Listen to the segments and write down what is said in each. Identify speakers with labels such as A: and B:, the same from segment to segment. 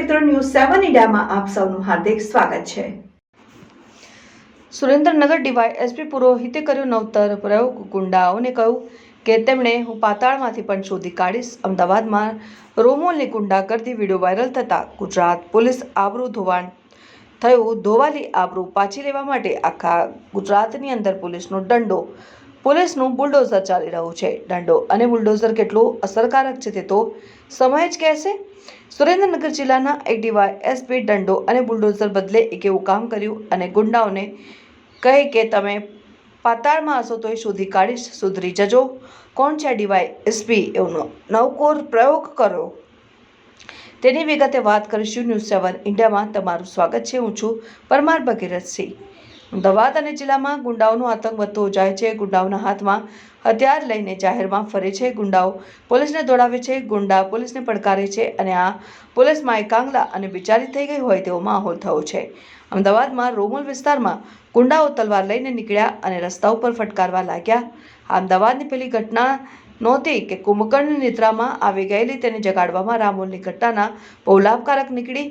A: મિત્રો ન્યૂઝ સેવન ઇન્ડિયામાં આપ સૌનું હાર્દિક સ્વાગત છે. સુરેન્દ્રનગર ડીવાય એસપી પુરોહિતે કર્યો નવતર પ્રયોગ. ગુંડાઓને કહ્યું કે તેમણે હું પાતાળમાંથી પણ શોધી કાઢીશ. અમદાવાદમાં રોમોલની કરતી વીડિયો વાયરલ થતાં ગુજરાત પોલીસ આબરૂ ધોવાણ થયું. ધોવાલી આબરૂ પાછી લેવા માટે આખા ગુજરાતની અંદર પોલીસનો દંડો પોલીસનું બુલડોઝર ચાલી રહ્યું છે. દંડો અને બુલડોઝર કેટલું અસરકારક છે તે તો સમય જ કહેશે. સુરેન્દ્રનગર જિલ્લાના એક ડીવાય એસપી દંડો અને બુલડોઝર બદલે એક એવું કામ કર્યું અને ગુંડાઓને કહે કે તમે પાતાળમાં હશો તો એ શોધી કાઢીશ, સુધરી જજો. કોણ છે ડીવાય એસપી? એવો નવકોર પ્રયોગ કરો. તેની વિગતે વાત કરીશું. ન્યૂઝ સેવન ઇન્ડિયામાં તમારું સ્વાગત છે. હું છું પરમાર ભગીરથસિંહ. અમદાવાદ અને જિલ્લામાં ગુંડાઓનો આતંક વધતો જાય છે. ગુંડાઓના હાથમાં હથિયાર લઈને જાહેરમાં ફરે છે. ગુંડાઓ પોલીસને દોડાવે છે. ગુંડા પોલીસને પડકારે છે અને આ પોલીસમાં એકાંગલા અને બિચારી થઈ ગઈ હોય તેવો માહોલ થયો છે. અમદાવાદમાં રોમલ વિસ્તારમાં ગુંડાઓ તલવાર લઈને નીકળ્યા અને રસ્તા ઉપર ફટકારવા લાગ્યા. અમદાવાદની પેલી ઘટના નહોતી કે કુંભકર્ણની નિદ્રામાં આવી ગયેલી તેને જગાડવામાં રામોલની ઘટનાના બહુ લાભકારક નીકળી.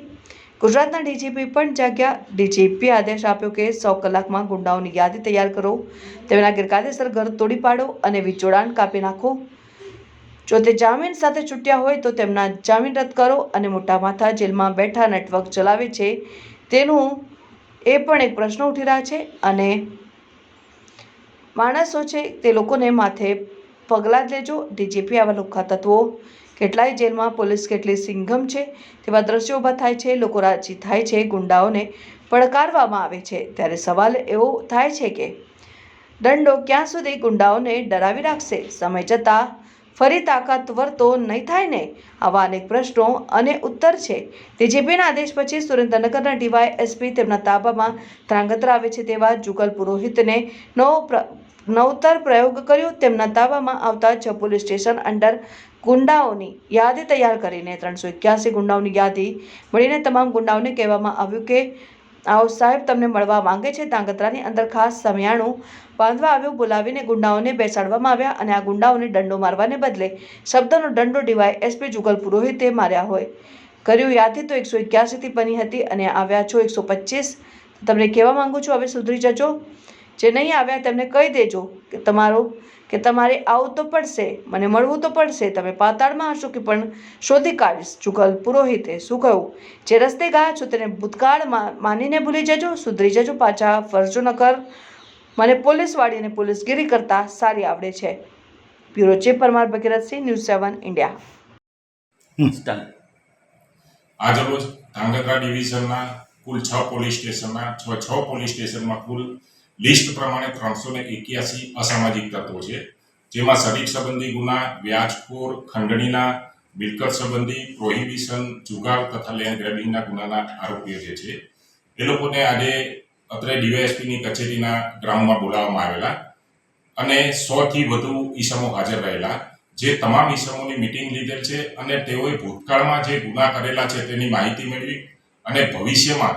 A: ગુજરાતના ડીજીપી પણ જાગ્યા ડીજીપીએ આદેશ આપ્યો કે સો કલાકમાં ગુંડાઓની યાદી તૈયાર કરો. તેમના ગેરકાયદેસર ઘર તોડી પાડો અને વિચોડાણ કાપી નાખો. જો તે જામીન સાથે છૂટ્યા હોય તો તેમના જામીન રદ કરો અને મોટા માથા જેલમાં બેઠા નેટવર્ક ચલાવે છે. તેનું એ પણ એક પ્રશ્ન ઉઠી રહ્યા છે અને માણસો છે તે લોકોને માથે પગલાં લેજો. ડીજીપી આવા લુખ્ખા તત્વો કેટલાય જેલમાં પોલીસ કેટલી સિંઘમ છે તેવા દ્રશ્યો ઊભા થાય છે, લોકો રાજી થાય છે, ગુંડાઓને પડકારવામાં આવે છે. ત્યારે સવાલ એવો થાય છે કે દંડો ક્યાં સુધી ગુંડાઓને ડરાવી રાખશે? સમય જતાં ફરી તાકાતવર તો નહીં થાય ને? આવા અનેક પ્રશ્નો અને ઉત્તર છે. ડીજીપીના આદેશ પછી સુરેન્દ્રનગરના ડીવાય એસપી તેમના તાબામાં ધ્રાંગધ્રા આવે છે તેવા જુગલ પુરોહિતને નવો નવતર પ્રયોગ કર્યો. તેમના તાબામાં આવતા છ પોલીસ સ્ટેશન અંડર ગુંડાઓની યાદી તૈયાર કરીને ત્રણસો એક્યાસી ગુંડાઓની યાદી મળીને તમામ ગુંડાઓને કહેવામાં આવ્યું કે, આવો સાહેબ, તમને મળવા માંગે છે તાંગત્રાની અંદર ખાસ સમિયાણું બાંધવા આવ્યું, બોલાવીને ગુંડાઓને બેસાડવામાં આવ્યા અને આ ગુંડાઓને દંડો મારવાને બદલે શબ્દનો દંડો ડીવાય એસપી જુગલ પુરોહિતે માર્યા હોય. કર્યું યાદી તો એકસો એક્યાસીથી બની હતી અને આવ્યા છો એકસો પચીસ તમને કહેવા માંગુ છું, હવે સુધરી જજો. જે નહીં આવ્યા તેમને કહી દેજો કે તમારો કે તમારે આવું તો પડશે, મને મળવું તો પડશે, તમે પાતાળમાં હશો કે પણ શોધી કાઢીશ. જુગલ પુરોહિતે શું કહ્યું? જે રસ્તે ગયા છો તેને ભૂતકાળમાં માનીને ભૂલી જજો, સુધરી જજો પાછા, ફરજો ન કર. મને પોલીસ અને પોલીસગીરી કરતા સારી આવડે છે. Bureau chief Parmar Bhagirathsinh news seven, India.
B: આજરોજ ધાંગધ્રા ડિવિઝનના કુલ છ પોલીસ સ્ટેશનના છ છ પોલીસ સ્ટેશનમાં કુલ લિસ્ટ પ્રમાણે ત્રણસો ને એક્યાસી અસામાજિક તત્વો છે, જેમાં શરીર સંબંધી ગુના, વ્યાજખોર, ખંડણીના મિલકત સંબંધી, પ્રોહિબિશન જુગાર તથા લેન્ડ ગ્રેબિંગના ગુનાના આરોપીઓ જે છે, એ લોકોને આજે અત્રે ડીવાયએસપીની કચેરીના ગ્રાઉન્ડમાં બોલાવવામાં આવેલા અને સો થી વધુ ઈસમો હાજર રહેલા, જે તમામ ઈસમોની મિટિંગ લીધેલ છે અને તેઓએ ભૂતકાળમાં જે ગુના કરેલા છે તેની માહિતી મેળવી અને ભવિષ્યમાં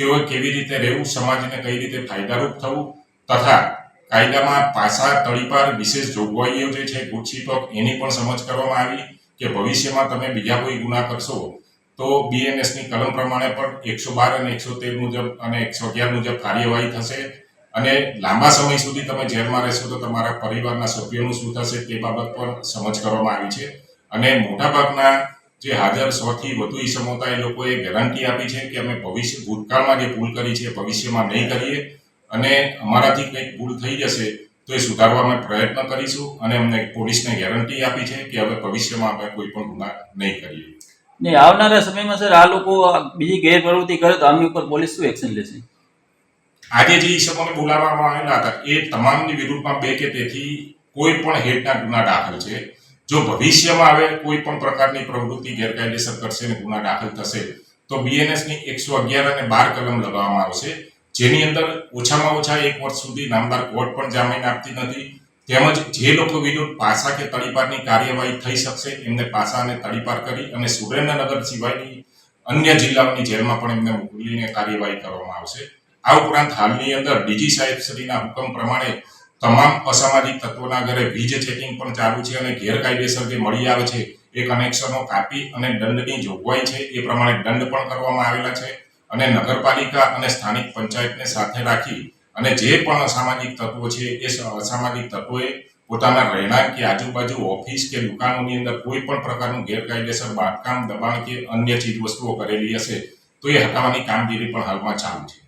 B: તેઓએ કેવી રીતે રહેવું, સમાજને કઈ રીતે ફાયદારૂપ થવું તથા કાયદામાં પાસા તળીપાર વિશેષ જોગવાઈઓ જે છે ગુટછીટોક એની પણ સમજ કરવામાં આવી કે ભવિષ્યમાં તમે બીજા કોઈ ગુના કરશો તો બીએનએસની કલમ પ્રમાણે પણ એકસો બાર અને એકસો તેર મુજબ અને એકસો અગિયાર મુજબ કાર્યવાહી થશે અને લાંબા સમય સુધી તમે જેલમાં રહેશો તો તમારા પરિવારના સભ્યોનું શું થશે તે બાબત પણ સમજ કરવામાં આવી છે. અને મોટાભાગના જે હાજર સોથી વધુ ઈસમો હતા એ લોકોએ ગેરંટી આપી છે કે અમે ભવિષ્ય ભૂતકાળમાં જે ભૂલ કરી છે ભવિષ્યમાં નહીં કરીએ અને અમારાથી કંઈક ભૂલ થઈ જશે તો એ સુધારવા અમે પ્રયત્ન કરીશું અને અમને પોલીસને ગેરંટી આપી છે કે હવે ભવિષ્યમાં અમે કોઈ પણ ગુના નહીં કરીએ.
C: ને આવનારા સમયમાં સર આ લોકો બીજી ગેરપ્રવૃત્તિ કરે તો આમની ઉપર પોલીસ શું એક્શન લેશે?
B: આજે જે ઈસમોને બોલાવવામાં આવેલા હતા એ તમામની વિરુદ્ધમાં બે કે તેથી કોઈ પણ હેઠના ગુના દાખલ છે. જો ભવિષ્યમાં આવે કોઈ પણ પ્રકારની પ્રવૃત્તિ ગેરકાયદેસર કરશે અને ગુના દાખલ થશે, તો બીએનએસની એકસો અગિયાર અને બાર કલમ લગાવવામાં આવશે. જેની અંદર ઓછામાં ઓછા એક વર્ષ સુધી નામદાર કોર્ટ પણ જામીન આપતી નથી. તેમજ જે લોકો વિરુદ્ધ પાસા કે તળીપારની કાર્યવાહી થઈ શકશે, એમને પાસા અને તળીપાર કરી અને સુરેન્દ્રનગર સિવાયની અન્ય જિલ્લાઓની જેલમાં પણ એમને મોકલીને કાર્યવાહી કરવામાં આવશે. આ ઉપરાંત હાલની અંદર ડીજી સાહેબશ્રીના હુકમ પ્રમાણે તમામ અસામાજિક તત્વોના ઘરે વીજ ચેકિંગ પણ ચાલુ છે અને ગેરકાયદેસર જે મળી આવે છે, એ કનેક્શનો કાપી અને દંડની જોગવાઈ છે, એ પ્રમાણે દંડ પણ કરવામાં આવેલા છે અને નગરપાલિકા અને સ્થાનિક પંચાયતને સાથે રાખી અને જે પણ અસામાજિક તત્વો છે, એ અસામાજિક તત્વોએ પોતાના રહેણાંક કે આજુબાજુ ઓફિસ કે દુકાનોની અંદર કોઈ પણ પ્રકારનું ગેરકાયદેસર બાંધકામ, દબાણ કે અન્ય ચીજ વસ્તુઓ કરેલી હશે, તો એ હટાવવાની કામગીરી પણ હાલમાં ચાલુ છે.